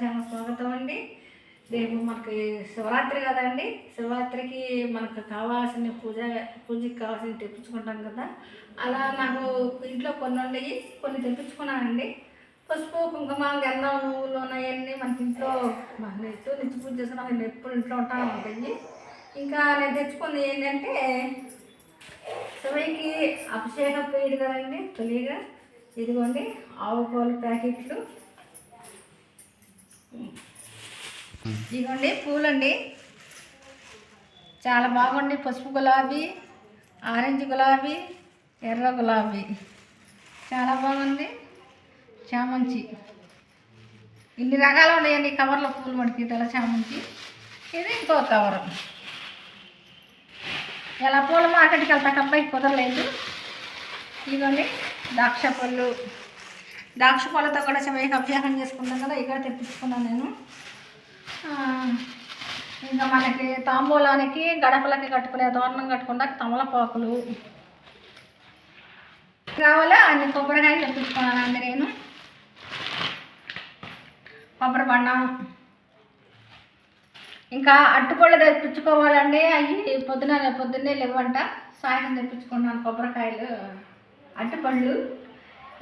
చాలా స్వాగతం అండి. రేపు మనకి శివరాత్రి కదండి. శివరాత్రికి మనకు కావాల్సిన పూజ పూజకి కావాల్సిన తెప్పించుకుంటాం కదా. అలా నాకు ఇంట్లో కొన్ని ఉండయి కొన్ని తెప్పించుకున్నానండి. పసుపు కుంకుమ గంధం నువ్వులు ఉన్నాయన్నీ మనకి ఇంట్లో మన ఎత్తు నుంచి పూజ చేసిన నేను ఎప్పుడు ఇంట్లో ఉంటాను ఉంటాయి ఇంకా నేను తెచ్చుకుంది ఏంటంటే శివయ్యకి అభిషేకం పేరు కదండి. తొలిగా ఇదిగోండి ఆవు పాలు ప్యాకెట్లు. ఇదిగోండి పూలండి. చాలా బాగుంది. పసుపు గులాబీ ఆరెంజ్ గులాబీ ఎర్ర గులాబీ. చాలా బాగుంది. చామంతి. ఇన్ని రకాలు ఉన్నాయండి కవర్లో పూలు మనకి తెల్ల చామంతి. ఇది ఇంకో కవర్. ఎలా పూల మార్కెట్కి వెళ్తా అబ్బాయి కుదరలేదు. ఇదిగోండి ద్రాక్ష పళ్ళు. ద్రాక్ష పళ్ళతో కూడా శివయ్యకి అభ్యాసం చేసుకున్నాను కదా ఇక్కడ తెప్పించుకున్నాను నేను. ఇంకా మనకి తాంబూలానికి గడపలకి కట్టుకునే తోరణం కట్టుకుండా తమలపాకులు. కావాలో? అన్ని కొబ్బరికాయలు తెప్పించుకున్నానండి నేను. కొబ్బరి బండం. ఇంకా అట్టుపళ్ళు తెప్పించుకోవాలండి. అవి పొద్దున పొద్దున్నే లేవంట. సాయంత్రం తెప్పించుకున్నాను కొబ్బరికాయలు. అట్టుపళ్ళు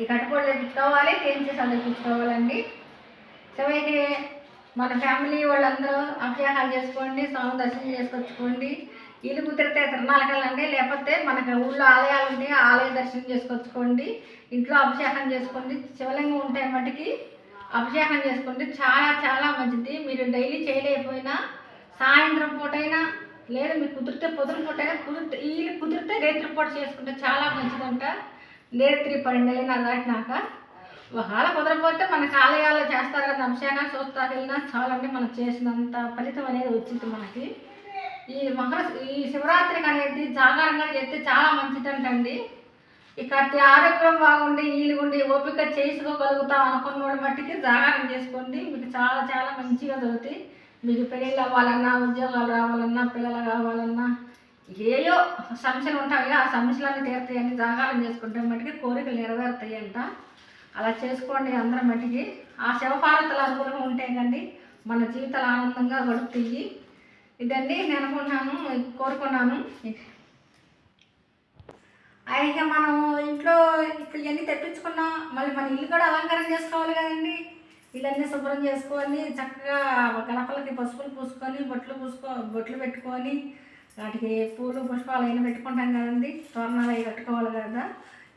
ఈ అట్టుపళ్ళు తెప్పించుకోవాలి తేల్చేసాలు తెప్పించుకోవాలండి. శివయ్యకి మన ఫ్యామిలీ వాళ్ళందరూ అభ్యాహాలు చేసుకోండి స్వామి దర్శనం చేసుకొచ్చుకోండి. ఇల్లు కుదిరితే తిరణాలకెళ్ళండి లేకపోతే మనకు ఊళ్ళో ఆలయాలు ఉంటే ఆలయ దర్శనం చేసుకొచ్చుకోండి. ఇంట్లో అభిషేకం చేసుకోండి. శివలింగం ఉంటే మటుకి అభిషేకం చేసుకోండి. చాలా చాలా మంచిది. మీరు డైలీ చేయలేకపోయినా సాయంత్రం పూటైనా లేదా మీకు కుదిరితే పొద్దున పూటైనా కుదిరితే వీళ్ళు కుదిరితే రేత్రి పూట చేసుకుంటే చాలా మంచిదంట. రేత్రి పన్నెండు అయినా దాటినాక ఒకవేళ కుదరపోతే మన ఆలయాల్లో చేస్తారు కదా అంశాగా చూస్తారు వెళ్ళినా చాలంటే మనం చేసినంత ఫలితం అనేది వచ్చింది మనకి. ఈ మకర ఈ శివరాత్రికి అనేది జాగారంగా చేస్తే చాలా మంచిదంటండి. ఇక ఆరోగ్యం బాగుండి ఈలుగుండి ఓపిక చేసుకోగలుగుతాం అనుకున్న మట్టికి జాగారం చేసుకోండి. మీకు చాలా చాలా మంచిగా జరుగుతాయి. మీకు పెళ్ళిళ్ళు అవ్వాలన్నా ఉద్యోగాలు రావాలన్నా పిల్లలు కావాలన్నా ఏయో సమస్యలు ఉంటాయి ఆ సమస్యలన్నీ తీరుతాయని జాగారం చేసుకుంటే మట్టికి కోరికలు నెరవేరుతాయంట. అలా చేసుకోండి అందరం మట్టికి ఆ శివపార్వతుల అనుకూలంగా ఉంటే కండి మన జీవితాలు ఆనందంగా గడుపుతాయి. ఇదండి నేను అనుకున్నాను కోరుకున్నాను. అయితే మనం ఇంట్లో ఇప్పుడు ఇవన్నీ తెప్పించుకున్నాం మళ్ళీ మన ఇల్లు కూడా అలంకారం చేసుకోవాలి కదండి. ఇల్లన్నీ శుభ్రం చేసుకొని చక్కగా గడపలకి పసుపులు పూసుకొని బొట్లు పూసుకో బొట్లు పెట్టుకొని వాటికి పూలు పుష్పాలు అయినా పెట్టుకుంటాం కదండి. తోరణాలు అవి కట్టుకోవాలి కదా.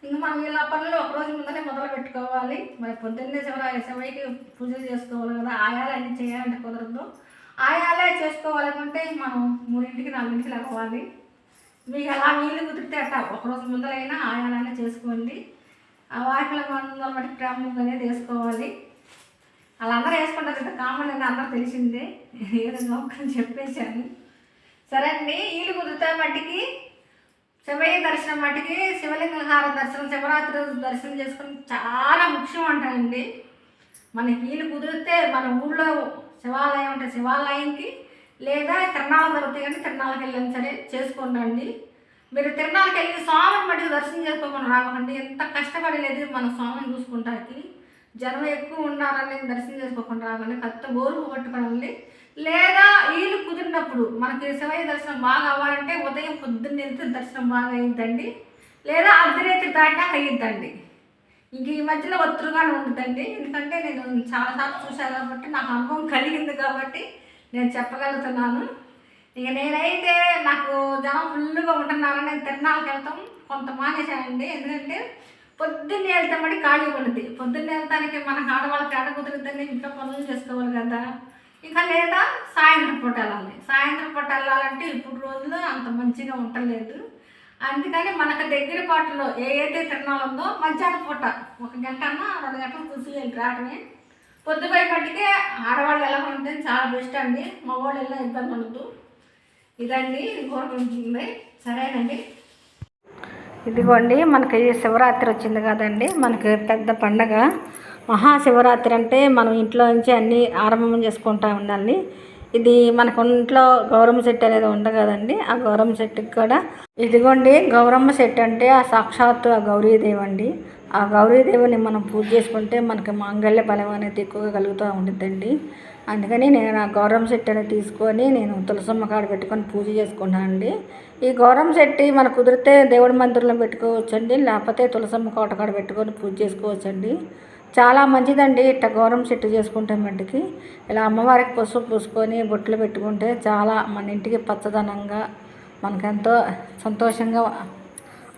ఇంక మనం ఇలా పనులు ఒక రోజు ముందరే మొదలు పెట్టుకోవాలి. మరి పొద్దున్నే శివరాయ శివయ్యకి పూజలు చేసుకోవాలి కదా ఆయాలు అన్నీ చేయాలంటే కుదరదు. ఆయాలే చేసుకోవాలనుకుంటే మనం మూడింటికి నాలుగింటికి లేవాలి. మీకు అలా వీలు కుదిరితే అట్ట ఒకరోజు ముందరైనా ఆయాలనే చేసుకోండి. ఆ వాకిల మందుల బట్టి ప్రాముఖ్యంగానే అనేది వేసుకోవాలి. వాళ్ళందరూ వేసుకుంటారు కదా కామన్ అని అందరూ తెలిసిందే. ఏదో చెప్పేశాను. సరే అండి వీలు కుదిరితే మట్టికి శివయ్య దర్శనం మట్టికి శివలింగ హార దర్శనం శివరాత్రి దర్శనం చేసుకుని చాలా ముఖ్యం అంటారండి. మనకి వీలు కుదిరితే మన ఊళ్ళో శివాలయం అంటే శివాలయంకి లేదా తిరణాలు జరుగుతాయి కానీ తిరణాలకు వెళ్ళని సరే చేసుకోండి మీరు తిరణాలకు వెళ్ళి స్వామిని మటుకు దర్శనం చేసుకోమని రావండి ఎంత కష్టపడలేదు మన స్వామిని చూసుకుంటానికి. జనం ఎక్కువ ఉన్నారని దర్శనం చేసుకోకుండా రావాలి కత్త బోరు పట్టుకోవాలి లేదా వీళ్ళు కుదిరినప్పుడు మనకి శివయ్య దర్శనం బాగా అవ్వాలంటే ఉదయం పొద్దున్న వెళ్తే దర్శనం బాగా అయ్యిద్దండి. లేదా అర్ధరేతి దాటినాక అయ్యిద్దండి. ఇంక ఈ మధ్యలో ఒత్తురుగానే ఉంటుందండి ఎందుకంటే నేను చాలాసార్లు చూశాను కాబట్టి నాకు అనుభవం కలిగింది కాబట్టి నేను చెప్పగలుగుతున్నాను. ఇక నేనైతే నాకు జనం ఫుల్గా ఉంటున్నారని నేను తిరణాలకు వెళ్తాం. కొంత మానేశానండి. ఎందుకంటే పొద్దున్నే వెళ్తే ఖాళీ ఉండదు పొద్దున్నే వెళ్తానికి మన ఆడవాళ్ళకి ఆడ కుదురుతుంది ఇంట్లో పనులు చేసుకోవాలి కదా. ఇంకా లేదా సాయంత్రం పూట వెళ్ళాలి. సాయంత్రం పూట వెళ్ళాలంటే ఇప్పుడు రోజులు అంత మంచిగా ఉండలేదు. అందుకని మనకు దగ్గర పాటలో ఏ అయితే తిరణాలు ఉందో మధ్యాహ్నం పూట ఒక గంట అన్నా రెండు గంటలు చూసి వెళ్ళి రావడమే. పొద్దుపోయి ఆడవాళ్ళు ఎలా ఉంటుంది చాలా బెస్ట్ అండి. మగవాళ్ళు ఎలా ఇబ్బంది ఉండదు. ఇదండి ఇది కోరుకుంటుంది. సరేనండి. ఇదిగోండి మనకి శివరాత్రి వచ్చింది కదండి. మనకి పెద్ద పండగ. మహాశివరాత్రి అంటే మనం ఇంట్లో నుంచి అన్నీ ఆరంభం చేసుకుంటా ఉండాలి. ఇది మనకు ఇంట్లో గౌరమ్మ చెట్టు అనేది ఉంటుంది కదండి ఆ గౌరమ్మ చెట్టుకి కూడా ఇదిగోండి గౌరమ్మ చెట్టు అంటే ఆ సాక్షాత్తు ఆ గౌరీదేవి అండి ఆ గౌరీదేవిని మనం పూజ చేసుకుంటే మనకి మాంగళ్య బలం అనేది ఎక్కువగా కలుగుతూ ఉంటుందండి అందుకని నేను ఆ గౌరమ్మ చెట్టు అనేది తీసుకొని నేను తులసమ్మ కాడ పెట్టుకొని పూజ చేసుకున్నానండి ఈ గౌరమ్మ చెట్టు మనకు కుదిరితే దేవుడి మందిరంలో పెట్టుకోవచ్చండి. లేకపోతే తులసమ్మ కోట కాడ పెట్టుకొని పూజ చేసుకోవచ్చండి. చాలా మంచిదండి ఇట్ట గౌరవం చెట్టు చేసుకుంటే మట్టికి. ఇలా అమ్మవారికి పసుపు పూసుకొని బొట్లు పెట్టుకుంటే చాలా మన ఇంటికి పచ్చదనంగా మనకెంతో సంతోషంగా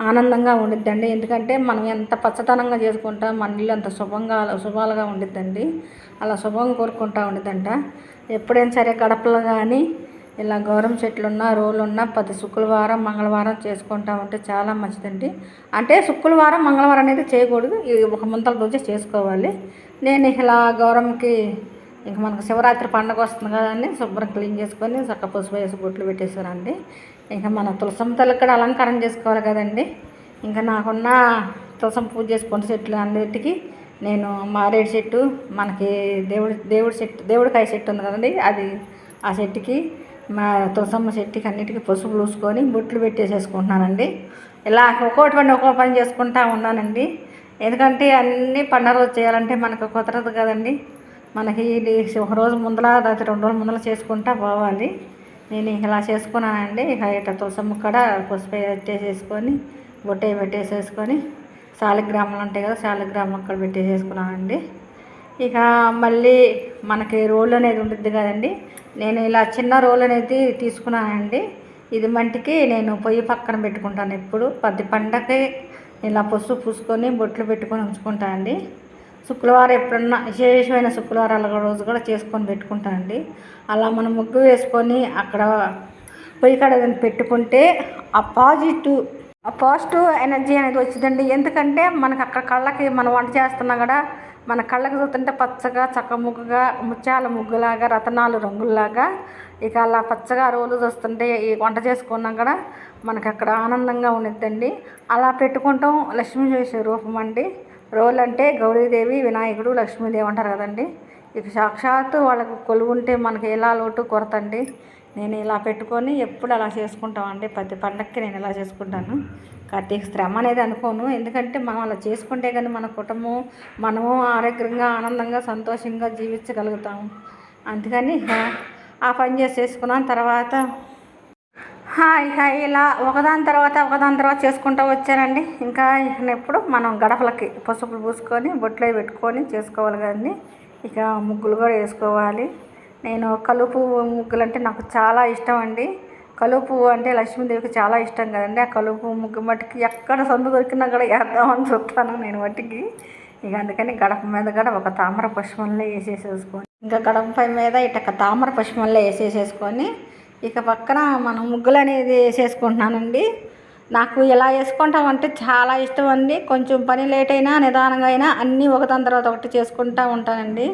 ఆనందంగా ఉండిద్దండి. ఎందుకంటే మనం ఎంత పచ్చదనంగా చేసుకుంటాం మన ఇల్లు అంత శుభంగా శుభాలుగా ఉండిద్దండి. అలా శుభం కోరుకుంటూ ఉండిద్దంట. ఎప్పుడైనా సరే గడపలు కానీ ఇలా గౌరవం చెట్లు ఉన్నా రోలున్నా పది ప్రతి శుక్రవారం మంగళవారం చేసుకుంటా ఉంటే చాలా మంచిదండి. అంటే శుక్రవారం మంగళవారం అనేది చేయకూడదు. ఇది ఒక ముంతల రోజే చేసుకోవాలి. నేను ఇలా గౌరవంకి ఇంక మనకు శివరాత్రి పండుగ వస్తుంది కదండి శుభ్రం క్లీన్ చేసుకొని చక్క పసుపు వేసి బొట్లు పెట్టేసానండి ఇంకా మన తులసమ్మ తల్లి కూడా అలంకారం చేసుకోవాలి కదండి. ఇంకా నాకున్న తులసం పూజ చేసుకున్న చెట్లు అన్నిటికీ నేను మారేడు చెట్టు మనకి దేవుడి దేవుడి చెట్టు దేవుడికాయ చెట్టు ఉంది కదండి. అది ఆ చెట్టుకి మా తులసమ్మ చెట్టుకి అన్నిటికీ పసుపు పూసుకొని బొట్లు పెట్టేసేసుకుంటున్నానండి. ఇలా ఒక్కొక్కటి పని ఒక్కో పని చేసుకుంటా ఉన్నానండి. ఎందుకంటే అన్నీ పండుగ రోజు చేయాలంటే మనకు కుదరదు కదండి. మనకి ఇది ఒక రోజు ముందర రాత్రి రెండు రోజుల ముందల చేసుకుంటా పోవాలి. నేను ఇలా చేసుకున్నానండి. ఇక ఇట్లా తులసమ్మ కూడా పసుపు పెట్టేసేసుకొని బొట్టే పెట్టేసేసుకొని శాలిగ్రాములు ఉంటాయి కదా శాలిగ్రామం అక్కడ పెట్టేసేసుకున్నానండి. ఇక మళ్ళీ మనకి రోడ్లు అనేది ఉంటుంది కదండి. నేను ఇలా చిన్న రోల్ అనేది తీసుకున్నానండి. ఇది మంటికి నేను పొయ్యి పక్కన పెట్టుకుంటాను ఎప్పుడు. పది పండగకి ఇలా పసుపు పూసుకొని బొట్లు పెట్టుకొని ఉంచుకుంటానండి శుక్రవారం ఎప్పుడన్నా విశేషమైన శుక్రవారాల రోజు కూడా చేసుకొని పెట్టుకుంటానండి. అలా మనం ముగ్గు వేసుకొని అక్కడ పొయ్యి కాడ పెట్టుకుంటే ఆ పాజిటివ్ ఆ పాజిటివ్ ఎనర్జీ అనేది వచ్చిందండి. ఎందుకంటే మనకు అక్కడ కళ్ళకి మనం వంట చేస్తున్నా కూడా మన కళ్ళకు చూస్తుంటే పచ్చగా చక్క ముత్యాల ముగ్గులాగా రతనాలు రంగుల్లాగా. ఇక అలా పచ్చగా రోజు చూస్తుంటే ఈ వంట చేసుకున్నా కూడా మనకు అక్కడ ఆనందంగా ఉండిద్దండి. అలా పెట్టుకుంటాం లక్ష్మీ చేసే రూపం అండి. రోల్ అంటే గౌరీదేవి వినాయకుడు లక్ష్మీదేవి అంటారు కదండి. ఇక సాక్షాత్తు వాళ్ళకు కొలువుంటే మనకి ఎలా లోటు కొరత అండి నేను ఇలా పెట్టుకొని ఎప్పుడు అలా చేసుకుంటామండి. ప్రతి పండక్కి నేను ఇలా చేసుకుంటాను. కార్తీక శ్రమ అనేది అనుకోను. ఎందుకంటే మనం అలా చేసుకుంటే కానీ మన కుటుంబం మనము ఆరోగ్యంగా ఆనందంగా సంతోషంగా జీవించగలుగుతాము అందుకని ఆ పని చేసేసుకున్నాను తర్వాత హాయ్ హాయ్ ఇలా ఒకదాని తర్వాత ఒకదాని తర్వాత చేసుకుంటూ వచ్చానండి. ఇంకా ఎప్పుడు మనం గడపలకి పసుపులు పూసుకొని బొట్లు పెట్టుకొని చేసుకోవాలి కానీ ఇక ముగ్గులు కూడా వేసుకోవాలి. నేను కలుపు ముగ్గులు అంటే నాకు చాలా ఇష్టం అండి. కలుపు అంటే లక్ష్మీదేవికి చాలా ఇష్టం కదండి. ఆ కలుపు ముగ్గు మట్టికి ఎక్కడ సొంత దొరికినా కూడా వేద్దామని చూస్తాను నేను మట్టికి. ఇక అందుకని గడప మీద కూడా ఒక తామర పుష్పంలో వేసేసేసుకొని ఇంకా గడప మీద ఇట తామర పుష్పంలో వేసేసేసుకొని ఇక పక్కన మనం ముగ్గులు అనేది వేసేసుకుంటున్నానండి. నాకు ఎలా వేసుకుంటామంటే చాలా ఇష్టం అండి. కొంచెం పని లేట్ అయినా నిదానంగా అయినా అన్నీ ఒకదాని తర్వాత ఒకటి చేసుకుంటూ ఉంటానండి.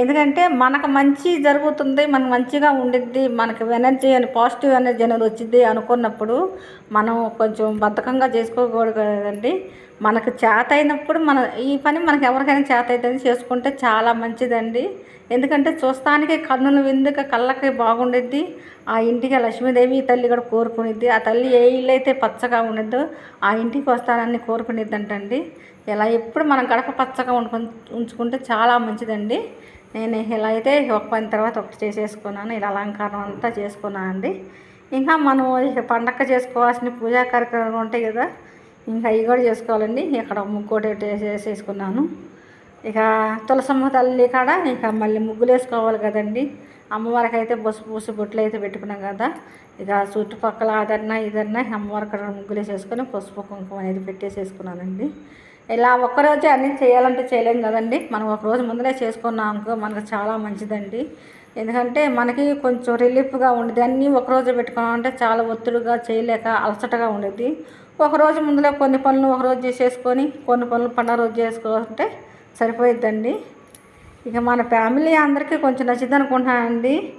ఎందుకంటే మనకు మంచి జరుగుతుంది మనం మంచిగా ఉండిద్ది మనకు ఎనర్జీ అని పాజిటివ్ ఎనర్జీ అనేది వచ్చింది అనుకున్నప్పుడు మనం కొంచెం బద్ధకంగా చేసుకోకూడదు కదండి మనకు చేత అయినప్పుడు మన ఈ పని మనకు ఎవరికైనా చేత అవుతుంది చేసుకుంటే చాలా మంచిదండి. ఎందుకంటే చూస్తానికి కన్నుల విందుక కళ్ళకి బాగుండిద్ది. ఆ ఇంటికి లక్ష్మీదేవి తల్లి కూడా కోరుకునిద్ది. ఆ తల్లి ఏ ఇల్లు అయితే పచ్చగా ఉండిద్దో ఆ ఇంటికి వస్తానని కోరుకునిద్దంటండి. ఇలా ఎప్పుడు మనం గడప పచ్చగా ఉంచుకుంటే చాలా మంచిదండి. నేను ఇలా అయితే ఒక పని తర్వాత ఒకటి చేసేసుకున్నాను. ఇలా అలంకారం అంతా చేసుకున్నాను అండి. ఇంకా మనం ఇక పండగ చేసుకోవాల్సిన పూజా కార్యక్రమాలు ఉంటాయి కదా ఇంకా అవి కూడా చేసుకోవాలండి. ఇక్కడ ముక్కోటి వేసేసుకున్నాను ఇక తులసమ్మ తల్లి కాడ ఇక మళ్ళీ ముగ్గులు వేసుకోవాలి కదండి. అమ్మవారికి అయితే బొసు పూసు బొట్లు అయితే పెట్టుకున్నాం కదా. ఇక చుట్టుపక్కల అదన్నా ఇదన్నా అమ్మవారికి ముగ్గులు వేసేసుకొని పసుపు కుంకుమ అనేది పెట్టేసేసుకున్నానండి. ఇలా ఒక్కరోజే అన్నీ చేయాలంటే చేయలేం కదండి. మనం ఒక రోజు ముందరే చేసుకున్నాం అనుకో మనకు చాలా మంచిదండి. ఎందుకంటే మనకి కొంచెం రిలీఫ్గా ఉండేది. అన్నీ ఒకరోజు పెట్టుకున్నామంటే చాలా ఒత్తిడిగా చేయలేక అలసటగా ఉండేది. ఒకరోజు ముందులో కొన్ని పనులు ఒకరోజు చేసేసుకొని కొన్ని పనులు పండుగ రోజు చేసుకోవాలంటే సరిపోయిద్దండి. ఇక మన ఫ్యామిలీ అందరికీ కొంచెం నచ్చింది అనుకుంటున్నానండి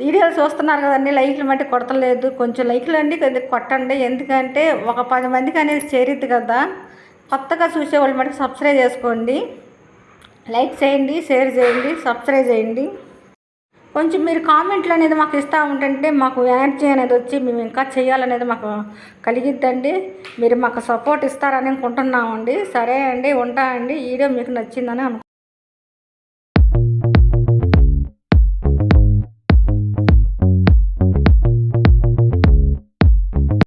వీడియోలు చూస్తున్నారు కదండి. లైక్లు మట్టి కొడతలేదు. కొంచెం లైక్లు అండి కొట్టండి. ఎందుకంటే ఒక పది మందికి అనేది చేరిద్ది కదా. కొత్తగా చూసేవాళ్ళు మటుకు సబ్స్క్రైబ్ చేసుకోండి. లైక్ చేయండి షేర్ చేయండి సబ్స్క్రైబ్ చేయండి. కొంచెం మీరు కామెంట్లు అనేది మాకు ఇస్తూ ఉంటుంటే మాకు ఎనర్జీ అనేది వచ్చి మేము ఇంకా చేయాలనేది మాకు కలిగిద్దండి. మీరు మాకు సపోర్ట్ ఇస్తారని అనుకుంటున్నామండి. సరే అండి ఉంటా అండి. వీడియో మీకు నచ్చిందని అనుకుంటున్నాను